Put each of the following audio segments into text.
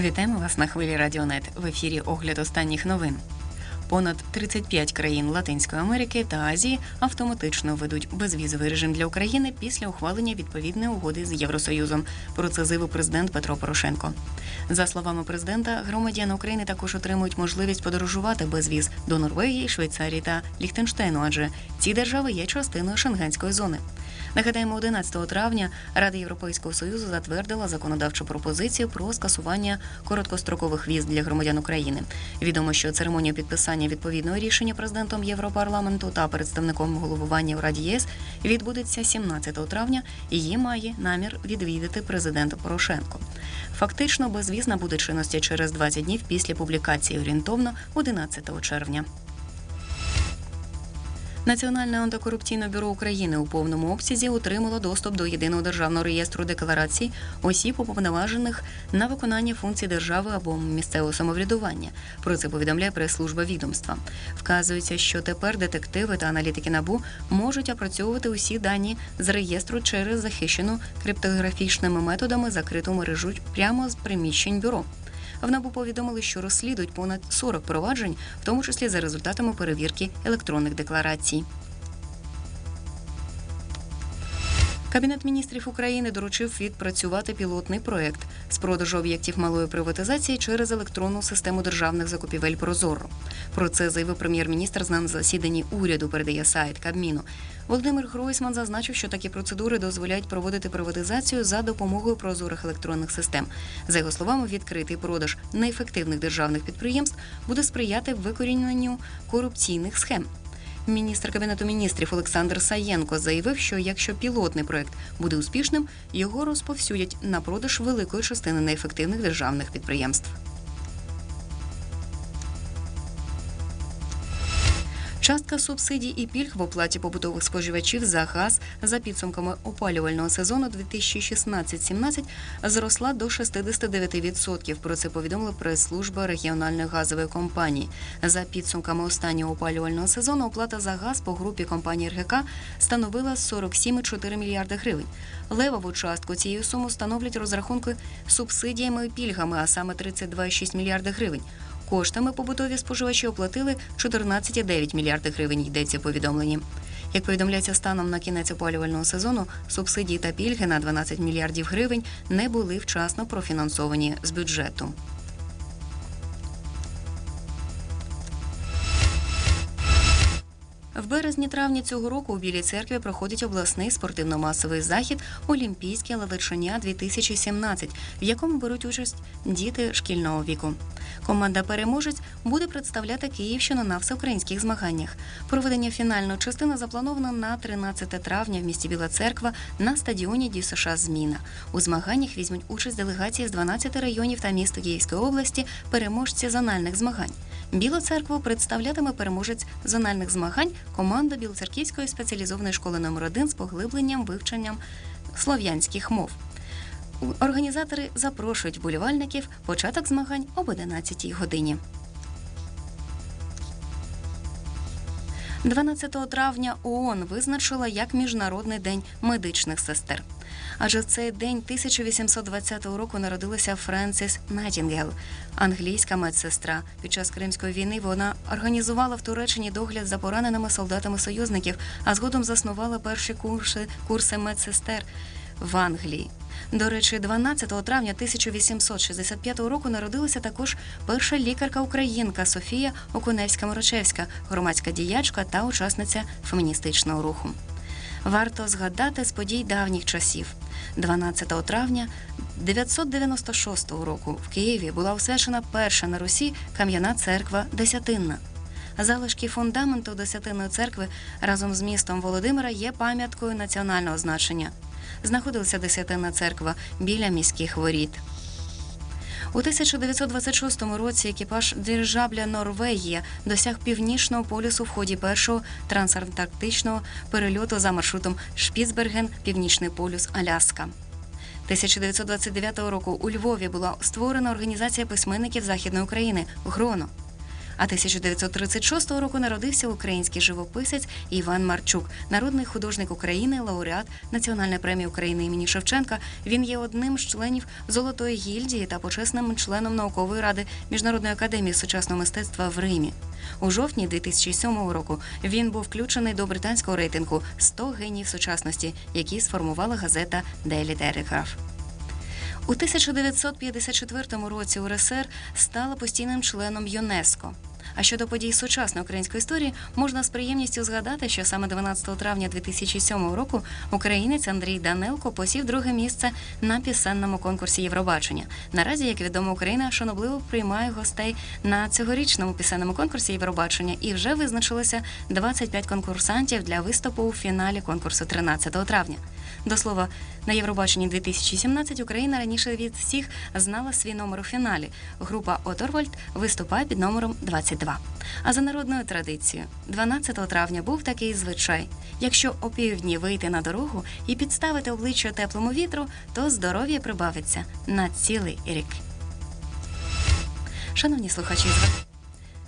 Вітаємо вас на хвилі Радіонет. В ефірі огляд останніх новин. Понад 35 країн Латинської Америки та Азії автоматично ведуть безвізовий режим для України після ухвалення відповідної угоди з Євросоюзом. Про це заявив президент Петро Порошенко. За словами президента, громадяни України також отримують можливість подорожувати без віз до Норвегії, Швейцарії та Ліхтенштейну, адже ці держави є частиною шенгенської зони. Нагадаємо, 11 травня Рада Європейського союзу затвердила законодавчу пропозицію про скасування короткострокових віз для громадян України. Відомо, що церемонія підписання відповідного рішення президентом Європарламенту та представником головування в Раді ЄС відбудеться 17 травня. Її має намір відвідати президент Порошенко. Фактично, безвіз набуде чинності через 20 днів після публікації орієнтовно 11 червня. Національне антикорупційне бюро України у повному обсязі отримало доступ до єдиного державного реєстру декларацій осіб, уповноважених на виконання функцій держави або місцевого самоврядування. Про це повідомляє прес-служба відомства. Вказується, що тепер детективи та аналітики набу можуть опрацьовувати усі дані з реєстру через захищену криптографічними методами закриту мережу прямо з приміщень бюро. В НАБУ повідомили, що розслідують понад 40 проваджень, в тому числі за результатами перевірки електронних декларацій. Кабінет міністрів України доручив відпрацювати пілотний проект з продажу об'єктів малої приватизації через електронну систему державних закупівель Прозоро. Про це заявив прем'єр-міністр на засіданні уряду. Передає сайт Кабміну. Володимир Гройсман зазначив, що такі процедури дозволяють проводити приватизацію за допомогою прозорих електронних систем. За його словами, відкритий продаж неефективних державних підприємств буде сприяти викоріненню корупційних схем. Міністр кабінету міністрів Олександр Саєнко заявив, що якщо пілотний проект буде успішним, його розповсюдять на продаж великої частини неефективних державних підприємств. Частка субсидій і пільг в оплаті побутових споживачів за газ за підсумками опалювального сезону 2016-17 зросла до 69%. Про це повідомила прес-служба регіональної газової компанії. За підсумками останнього опалювального сезону оплата за газ по групі компанії РГК становила 47,4 мільярди гривень. Левову частку цієї суми становлять розрахунки субсидіями і пільгами, а саме 32,6 мільярди гривень. Коштами побутові споживачі оплатили 14,9 мільярди гривень. Йдеться в повідомленні. Як повідомляється станом на кінець опалювального сезону, субсидії та пільги на 12 мільярдів гривень не були вчасно профінансовані з бюджету. В березні-травні цього року у Білій церкві проходить обласний спортивно-масовий захід Олімпійське лелечення 2017 в якому беруть участь діти шкільного віку. Команда переможець буде представляти Київщину на всеукраїнських змаганнях. Проведення фінальної частини заплановано на 13 травня в місті Біла Церква на стадіоні Ді США Зміна. У змаганнях візьмуть участь делегації з 12 районів та міста Київської області, переможці зональних змагань. Білу церкву представлятиме переможець зональних змагань команда Білоцерківської спеціалізованої школи номер 1 з поглибленням вивченням слов'янських мов. Організатори запрошують вболівальників початок змагань об 11 годині. 12 травня ООН визначила як Міжнародний день медичних сестер. Адже в цей день 1820 року народилася Френсіс Найтінгел, англійська медсестра. Під час Кримської війни вона організувала в Туреччині догляд за пораненими солдатами союзників, а згодом заснувала перші курси, курси медсестер в Англії. До речі, 12 травня 1865 року народилася також перша лікарка-українка Софія Окуневська-Морочевська, громадська діячка та учасниця феміністичного руху. Варто згадати з подій давніх часів. 12 травня 996 року в Києві була освячена перша на Русі кам'яна церква Десятинна. Залишки фундаменту Десятинної церкви разом з містом Володимира є пам'яткою національного значення. Знаходилася Десятинна церква біля міських воріт. У 1926 році екіпаж дирижабля Норвегія досяг північного полюсу в ході першого трансантарктичного перельоту за маршрутом Шпіцберген, Північний полюс, Аляска. 1929 року у Львові була створена організація письменників Західної України ГРОНО. А 1936 року народився український живописець Іван Марчук, народний художник України, лауреат Національної премії України імені Шевченка. Він є одним з членів Золотої гільдії та почесним членом наукової ради Міжнародної академії сучасного мистецтва в Римі. У жовтні 2007 року він був включений до британського рейтингу «100 генів сучасності, які сформувала газета Daily Telegraph. У 1954 році УРСР стала постійним членом ЮНЕСКО. А щодо подій сучасної української історії, можна з приємністю згадати, що саме 12 травня 2007 року українець Андрій Данилко посів друге місце на пісенному конкурсі Євробачення. Наразі, як відомо, Україна шанобливо приймає гостей на цьогорічному пісенному конкурсі Євробачення і вже визначилося 25 конкурсантів для виступу у фіналі конкурсу 13 травня. До слова, на Євробаченні 2017 Україна раніше від всіх знала свій номер у фіналі. Група Оторвальд виступає під номером 22. А за народною традицією, 12 травня був такий звичай: якщо опівдні вийти на дорогу і підставити обличчя теплому вітру, то здоров'я прибавиться на цілий рік. Шановні слухачі,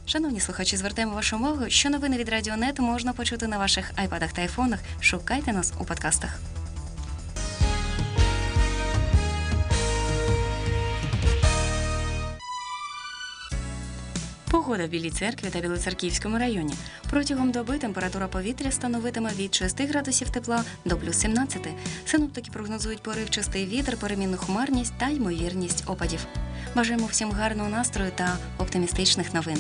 Шановні слухачі, звертаємо вашу увагу, що новини від Радіонет можна почути на ваших айпадах та айфонах. Шукайте нас у подкастах. Погода в Білій церкві та Білоцерківському районі. Протягом доби температура повітря становитиме від 6 градусів тепла до плюс 17. Синоптики прогнозують поривчастий вітер, перемінну хмарність та ймовірність опадів. Бажаємо всім гарного настрою та оптимістичних новин.